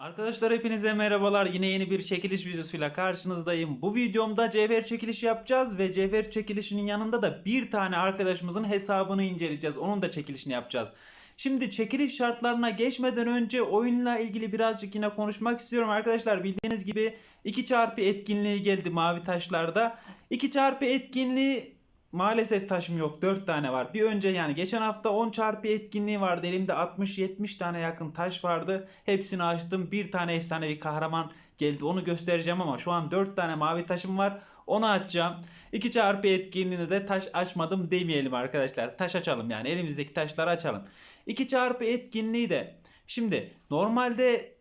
Arkadaşlar hepinize merhabalar. Yine yeni bir çekiliş videosuyla karşınızdayım. Bu videomda cevher çekilişi yapacağız ve cevher çekilişinin yanında da bir tane arkadaşımızın hesabını inceleyeceğiz. Onun da çekilişini yapacağız. Şimdi çekiliş şartlarına geçmeden önce oyunla ilgili birazcık yine konuşmak istiyorum arkadaşlar. Bildiğiniz gibi 2 çarpı etkinliği geldi mavi taşlarda. 2 çarpı etkinliği Maalesef taşım yok. 4 tane var. Bir önce yani geçen hafta 10 çarpı etkinliği vardı. Elimde 60-70 tane yakın taş vardı. Hepsini açtım. Bir tane efsanevi kahraman geldi. Onu göstereceğim ama şu an 4 tane mavi taşım var. Onu açacağım. 2 çarpı etkinliğinde de taş açmadım demeyelim arkadaşlar. Taş açalım yani elimizdeki taşları açalım. 2 çarpı etkinliği de şimdi normalde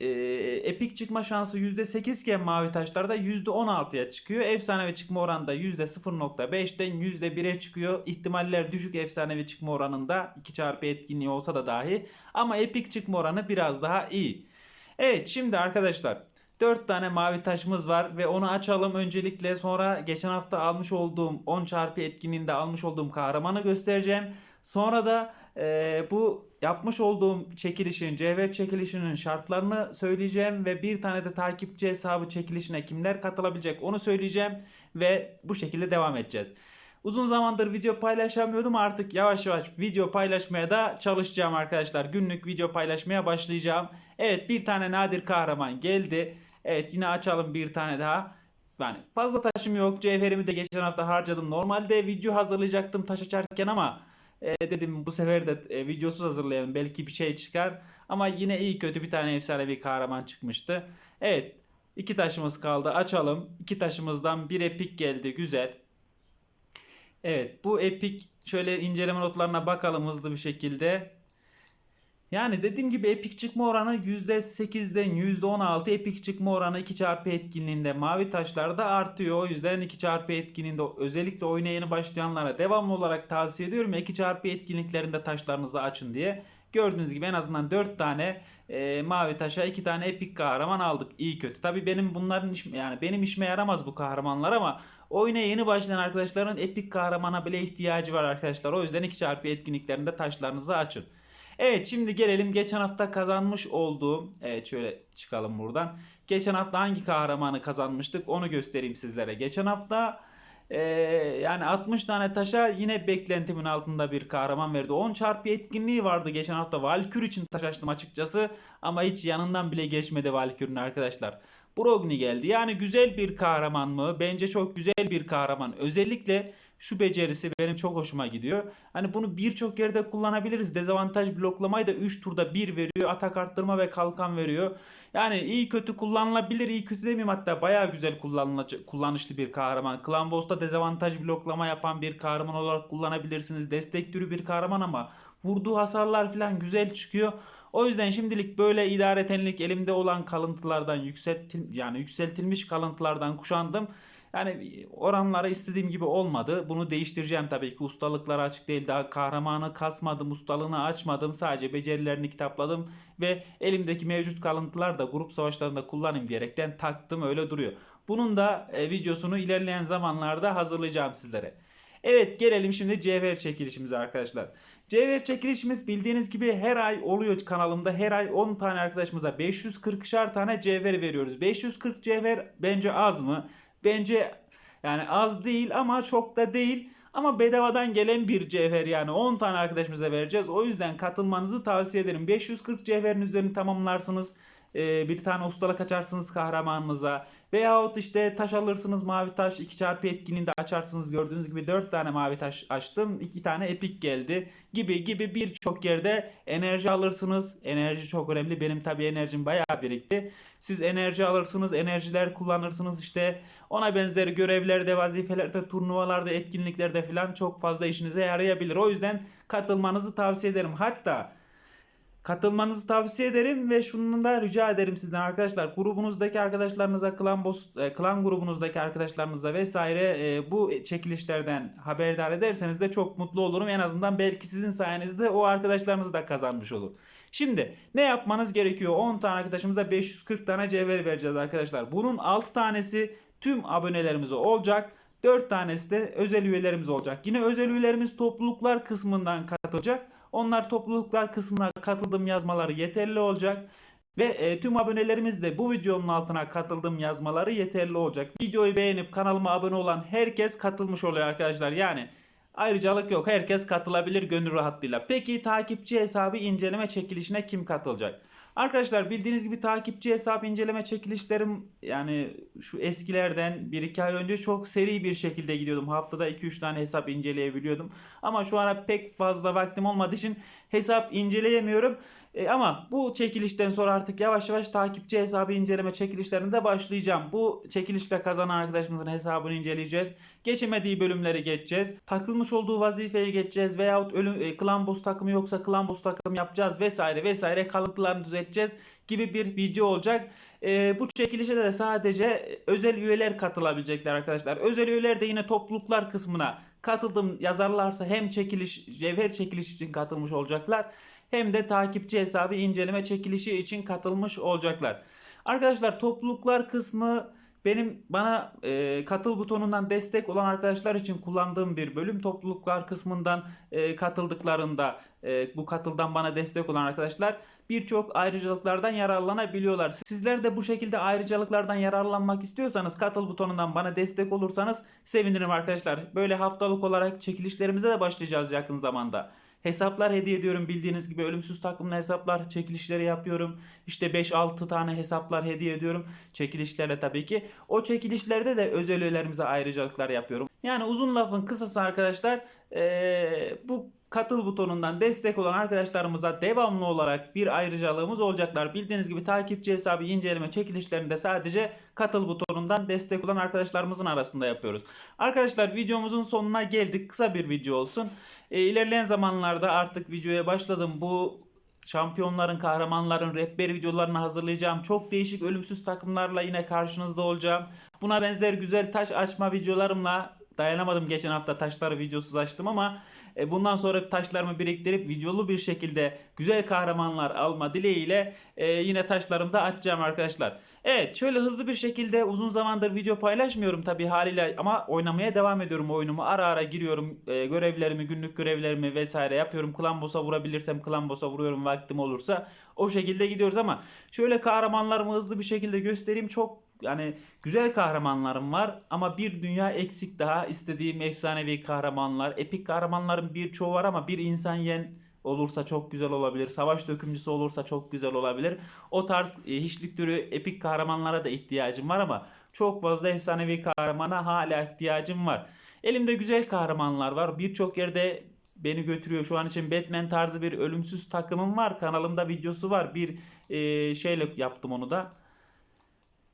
e, epik çıkma şansı %8 iken mavi taşlarda %16'ya çıkıyor. Efsanevi çıkma oranı da %0.5'ten %1'e çıkıyor. İhtimaller düşük efsanevi çıkma oranında 2 çarpı etkinliği olsa da dahi. Ama epik çıkma oranı biraz daha iyi. Evet şimdi arkadaşlar 4 tane mavi taşımız var ve onu açalım öncelikle sonra geçen hafta almış olduğum 10 çarpı etkinliğinde almış olduğum kahramanı göstereceğim. Sonra da e, bu yapmış olduğum çekilişin, cevher çekilişinin şartlarını söyleyeceğim ve bir tane de takipçi hesabı çekilişine kimler katılabilecek onu söyleyeceğim ve bu şekilde devam edeceğiz. Uzun zamandır video paylaşamıyordum artık yavaş yavaş video paylaşmaya da çalışacağım arkadaşlar. Günlük video paylaşmaya başlayacağım. Evet bir tane nadir kahraman geldi. Evet yine açalım bir tane daha. Yani fazla taşım yok. Cevherimi de geçen hafta harcadım. Normalde video hazırlayacaktım taş açarken ama e, dedim bu sefer de e, videosuz hazırlayalım. Belki bir şey çıkar. Ama yine iyi kötü bir tane efsanevi kahraman çıkmıştı. Evet. iki taşımız kaldı. Açalım. İki taşımızdan bir epik geldi. Güzel. Evet. Bu epik şöyle inceleme notlarına bakalım hızlı bir şekilde. Yani dediğim gibi epik çıkma oranı %8'den %16 epik çıkma oranı 2 çarpı etkinliğinde mavi taşlarda artıyor. O yüzden 2 çarpı etkinliğinde özellikle oyuna yeni başlayanlara devamlı olarak tavsiye ediyorum. 2 çarpı etkinliklerinde taşlarınızı açın diye. Gördüğünüz gibi en azından 4 tane e, mavi taşa 2 tane epik kahraman aldık. İyi kötü. Tabii benim bunların iş, yani benim işime yaramaz bu kahramanlar ama oyuna yeni başlayan arkadaşların epik kahramana bile ihtiyacı var arkadaşlar. O yüzden 2 çarpı etkinliklerinde taşlarınızı açın. Evet şimdi gelelim geçen hafta kazanmış olduğum evet şöyle çıkalım buradan. Geçen hafta hangi kahramanı kazanmıştık onu göstereyim sizlere. Geçen hafta eee, yani 60 tane taşa yine beklentimin altında bir kahraman verdi. 10 çarpı etkinliği vardı geçen hafta. Valkür için taş açtım açıkçası ama hiç yanından bile geçmedi Valkür'ün arkadaşlar. Brogni geldi. Yani güzel bir kahraman mı? Bence çok güzel bir kahraman. Özellikle şu becerisi benim çok hoşuma gidiyor. Hani bunu birçok yerde kullanabiliriz. Dezavantaj bloklamayı da 3 turda 1 veriyor. Atak arttırma ve kalkan veriyor. Yani iyi kötü kullanılabilir. iyi kötü demeyeyim hatta bayağı güzel kullanışlı bir kahraman. Clan Boss'ta dezavantaj bloklama yapan bir kahraman olarak kullanabilirsiniz. Destek türü bir kahraman ama vurduğu hasarlar falan güzel çıkıyor. O yüzden şimdilik böyle idaretenlik elimde olan kalıntılardan yükseltil yani yükseltilmiş kalıntılardan kuşandım. Yani oranları istediğim gibi olmadı. Bunu değiştireceğim tabii ki. Ustalıkları açık değil. Daha kahramanı kasmadım, ustalığını açmadım. Sadece becerilerini kitapladım ve elimdeki mevcut kalıntılar da grup savaşlarında kullanayım diyerekten taktım öyle duruyor. Bunun da e, videosunu ilerleyen zamanlarda hazırlayacağım sizlere. Evet gelelim şimdi cevher çekilişimize arkadaşlar. Cevher çekilişimiz bildiğiniz gibi her ay oluyor kanalımda. Her ay 10 tane arkadaşımıza 540'şar tane cevher veriyoruz. 540 cevher bence az mı? Bence yani az değil ama çok da değil. Ama bedavadan gelen bir cevher yani 10 tane arkadaşımıza vereceğiz. O yüzden katılmanızı tavsiye ederim. 540 cevherin üzerini tamamlarsınız. Ee, bir tane ustalık açarsınız kahramanınıza. Veyahut işte taş alırsınız mavi taş 2 çarpı etkinliğinde açarsınız. Gördüğünüz gibi 4 tane mavi taş açtım. 2 tane epik geldi. Gibi gibi birçok yerde enerji alırsınız. Enerji çok önemli. Benim tabi enerjim bayağı birikti. Siz enerji alırsınız. Enerjiler kullanırsınız işte. Ona benzer görevlerde, vazifelerde, turnuvalarda, etkinliklerde falan çok fazla işinize yarayabilir. O yüzden katılmanızı tavsiye ederim. Hatta katılmanızı tavsiye ederim ve şunu da rica ederim sizden arkadaşlar. Grubunuzdaki arkadaşlarınıza, klan, boss, e, klan grubunuzdaki arkadaşlarınıza vesaire e, bu çekilişlerden haberdar ederseniz de çok mutlu olurum. En azından belki sizin sayenizde o arkadaşlarınız da kazanmış olur. Şimdi ne yapmanız gerekiyor? 10 tane arkadaşımıza 540 tane cevher vereceğiz arkadaşlar. Bunun 6 tanesi tüm abonelerimize olacak. 4 tanesi de özel üyelerimiz olacak. Yine özel üyelerimiz topluluklar kısmından katılacak. Onlar topluluklar kısmına katıldım yazmaları yeterli olacak. Ve e, tüm abonelerimiz de bu videonun altına katıldım yazmaları yeterli olacak. Videoyu beğenip kanalıma abone olan herkes katılmış oluyor arkadaşlar. Yani ayrıcalık yok. Herkes katılabilir gönül rahatlığıyla. Peki takipçi hesabı inceleme çekilişine kim katılacak? Arkadaşlar bildiğiniz gibi takipçi hesap inceleme çekilişlerim yani şu eskilerden 1-2 ay önce çok seri bir şekilde gidiyordum. Haftada 2-3 tane hesap inceleyebiliyordum. Ama şu ana pek fazla vaktim olmadığı için hesap inceleyemiyorum. E, ama bu çekilişten sonra artık yavaş yavaş takipçi hesabı inceleme çekilişlerinde başlayacağım. Bu çekilişle kazanan arkadaşımızın hesabını inceleyeceğiz. Geçemediği bölümleri geçeceğiz. Takılmış olduğu vazifeyi geçeceğiz. Veyahut ölüm, e, klan boss takımı yoksa klan boss takım yapacağız vesaire vesaire kalıntılarını düzelteceğiz gibi bir video olacak. E, bu çekilişe de sadece özel üyeler katılabilecekler arkadaşlar. Özel üyeler de yine topluluklar kısmına katıldım yazarlarsa hem çekiliş cevher çekiliş için katılmış olacaklar hem de takipçi hesabı inceleme çekilişi için katılmış olacaklar. Arkadaşlar topluluklar kısmı benim bana e, katıl butonundan destek olan arkadaşlar için kullandığım bir bölüm. Topluluklar kısmından e, katıldıklarında e, bu katıldan bana destek olan arkadaşlar birçok ayrıcalıklardan yararlanabiliyorlar. Sizler de bu şekilde ayrıcalıklardan yararlanmak istiyorsanız katıl butonundan bana destek olursanız sevinirim arkadaşlar. Böyle haftalık olarak çekilişlerimize de başlayacağız yakın zamanda. Hesaplar hediye ediyorum bildiğiniz gibi ölümsüz takımlı hesaplar çekilişleri yapıyorum. İşte 5-6 tane hesaplar hediye ediyorum. Çekilişlerle tabii ki. O çekilişlerde de özel üyelerimize ayrıcalıklar yapıyorum. Yani uzun lafın kısası arkadaşlar ee, bu katıl butonundan destek olan arkadaşlarımıza devamlı olarak bir ayrıcalığımız olacaklar. Bildiğiniz gibi takipçi hesabı inceleme çekilişlerinde sadece katıl butonundan destek olan arkadaşlarımızın arasında yapıyoruz. Arkadaşlar videomuzun sonuna geldik. Kısa bir video olsun. E, ilerleyen zamanlarda artık videoya başladım. Bu şampiyonların, kahramanların rehber videolarını hazırlayacağım. Çok değişik ölümsüz takımlarla yine karşınızda olacağım. Buna benzer güzel taş açma videolarımla dayanamadım geçen hafta taşları videosuz açtım ama e, bundan sonra taşlarımı biriktirip videolu bir şekilde güzel kahramanlar alma dileğiyle e, yine taşlarımı da açacağım arkadaşlar. Evet şöyle hızlı bir şekilde uzun zamandır video paylaşmıyorum tabi haliyle ama oynamaya devam ediyorum oyunumu. Ara ara giriyorum e, görevlerimi günlük görevlerimi vesaire yapıyorum. Klan boss'a vurabilirsem klan boss'a vuruyorum vaktim olursa. O şekilde gidiyoruz ama şöyle kahramanlarımı hızlı bir şekilde göstereyim. Çok yani güzel kahramanlarım var ama bir dünya eksik daha istediğim efsanevi kahramanlar. Epik kahramanların birçoğu var ama bir insan yen olursa çok güzel olabilir. Savaş dökümcüsü olursa çok güzel olabilir. O tarz e, hiçlik türü epik kahramanlara da ihtiyacım var ama çok fazla efsanevi kahramana hala ihtiyacım var. Elimde güzel kahramanlar var. Birçok yerde beni götürüyor. Şu an için Batman tarzı bir ölümsüz takımım var. Kanalımda videosu var. Bir e, şeyle yaptım onu da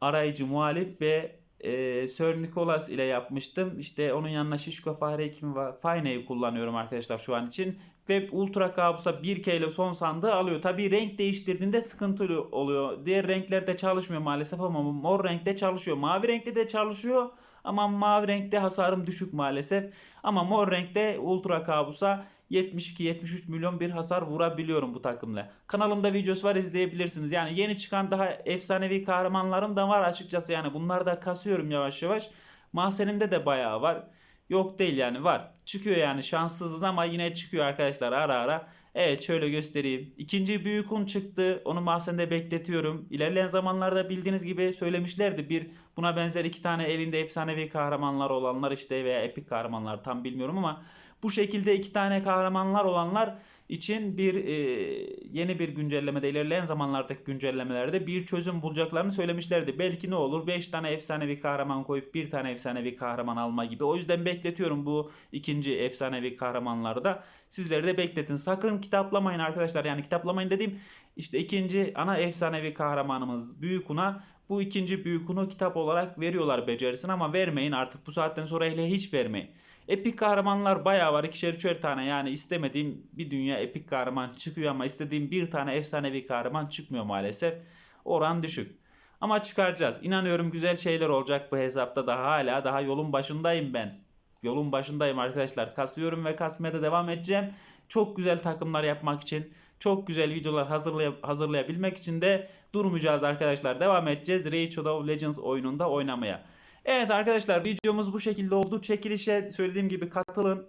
arayıcı muhalif ve e, Sir Nicholas ile yapmıştım. İşte onun yanına Şişko Fahri Hekim ve Fine'yi kullanıyorum arkadaşlar şu an için. Ve Ultra Kabus'a 1K ile son sandığı alıyor. Tabii renk değiştirdiğinde sıkıntılı oluyor. Diğer renklerde çalışmıyor maalesef ama mor renkte çalışıyor. Mavi renkte de çalışıyor ama mavi renkte hasarım düşük maalesef. Ama mor renkte Ultra Kabus'a 72-73 milyon bir hasar vurabiliyorum bu takımla. Kanalımda videosu var izleyebilirsiniz. Yani yeni çıkan daha efsanevi kahramanlarım da var açıkçası. Yani bunları da kasıyorum yavaş yavaş. Mahzenimde de bayağı var. Yok değil yani var. Çıkıyor yani şanssızız ama yine çıkıyor arkadaşlar ara ara. Evet şöyle göstereyim. İkinci büyük un çıktı. Onu mahzende bekletiyorum. İlerleyen zamanlarda bildiğiniz gibi söylemişlerdi. Bir buna benzer iki tane elinde efsanevi kahramanlar olanlar işte veya epik kahramanlar tam bilmiyorum ama bu şekilde iki tane kahramanlar olanlar için bir e, yeni bir güncellemede ilerleyen zamanlardaki güncellemelerde bir çözüm bulacaklarını söylemişlerdi. Belki ne olur 5 tane efsanevi kahraman koyup bir tane efsanevi kahraman alma gibi. O yüzden bekletiyorum bu ikinci efsanevi kahramanları da. Sizleri de bekletin. Sakın kitaplamayın arkadaşlar. Yani kitaplamayın dediğim işte ikinci ana efsanevi kahramanımız Büyükuna bu ikinci Büyükunu kitap olarak veriyorlar becerisini ama vermeyin artık bu saatten sonra hele hiç vermeyin. Epik kahramanlar bayağı var. ikişer üçer tane yani istemediğim bir dünya epik kahraman çıkıyor ama istediğim bir tane efsanevi kahraman çıkmıyor maalesef. Oran düşük. Ama çıkaracağız. İnanıyorum güzel şeyler olacak bu hesapta da hala daha yolun başındayım ben. Yolun başındayım arkadaşlar. Kasıyorum ve kasmaya da devam edeceğim. Çok güzel takımlar yapmak için, çok güzel videolar hazırlay hazırlayabilmek için de durmayacağız arkadaşlar. Devam edeceğiz Rage of Legends oyununda oynamaya. Evet arkadaşlar videomuz bu şekilde oldu. Çekilişe söylediğim gibi katılın.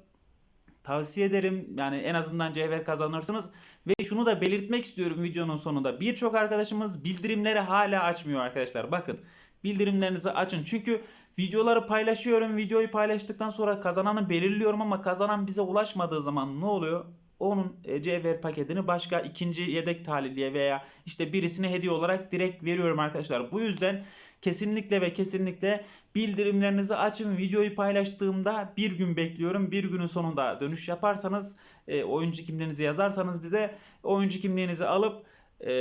Tavsiye ederim. Yani en azından cevher kazanırsınız. Ve şunu da belirtmek istiyorum videonun sonunda. Birçok arkadaşımız bildirimleri hala açmıyor arkadaşlar. Bakın bildirimlerinizi açın. Çünkü videoları paylaşıyorum. Videoyu paylaştıktan sonra kazananı belirliyorum ama kazanan bize ulaşmadığı zaman ne oluyor? Onun e, cevher paketini başka ikinci yedek talihliye veya işte birisine hediye olarak direkt veriyorum arkadaşlar. Bu yüzden kesinlikle ve kesinlikle bildirimlerinizi açın. Videoyu paylaştığımda bir gün bekliyorum. Bir günün sonunda dönüş yaparsanız e, oyuncu kimliğinizi yazarsanız bize oyuncu kimliğinizi alıp e,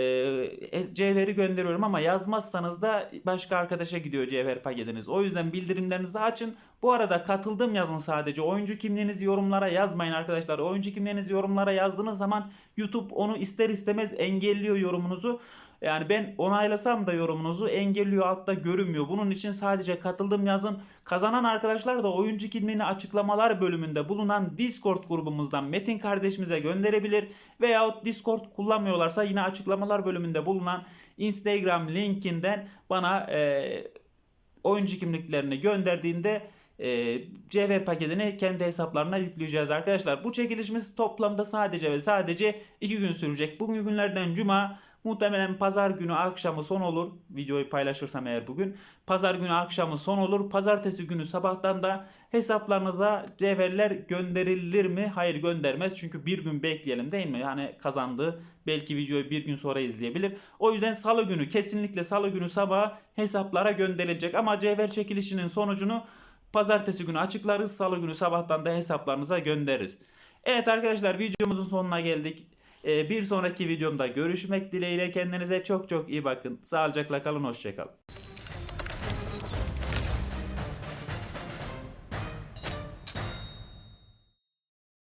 cevheri gönderiyorum ama yazmazsanız da başka arkadaşa gidiyor cevher paketiniz. O yüzden bildirimlerinizi açın. Bu arada katıldım yazın sadece. Oyuncu kimliğinizi yorumlara yazmayın arkadaşlar. Oyuncu kimliğinizi yorumlara yazdığınız zaman YouTube onu ister istemez engelliyor yorumunuzu. Yani ben onaylasam da yorumunuzu engelliyor altta görünmüyor. Bunun için sadece katıldım yazın. Kazanan arkadaşlar da oyuncu kimliğini açıklamalar bölümünde bulunan Discord grubumuzdan Metin kardeşimize gönderebilir. Veyahut Discord kullanmıyorlarsa yine açıklamalar bölümünde bulunan Instagram linkinden bana e, oyuncu kimliklerini gönderdiğinde e, cevher paketini kendi hesaplarına yükleyeceğiz arkadaşlar. Bu çekilişimiz toplamda sadece ve sadece 2 gün sürecek. Bugün günlerden cuma muhtemelen pazar günü akşamı son olur. Videoyu paylaşırsam eğer bugün. Pazar günü akşamı son olur. Pazartesi günü sabahtan da hesaplarınıza cevherler gönderilir mi? Hayır göndermez. Çünkü bir gün bekleyelim değil mi? Yani kazandığı belki videoyu bir gün sonra izleyebilir. O yüzden salı günü kesinlikle salı günü sabah hesaplara gönderilecek. Ama cevher çekilişinin sonucunu Pazartesi günü açıklarız. Salı günü sabahtan da hesaplarınıza göndeririz. Evet arkadaşlar videomuzun sonuna geldik. Ee, bir sonraki videomda görüşmek dileğiyle kendinize çok çok iyi bakın. Sağlıcakla kalın, hoşçakalın.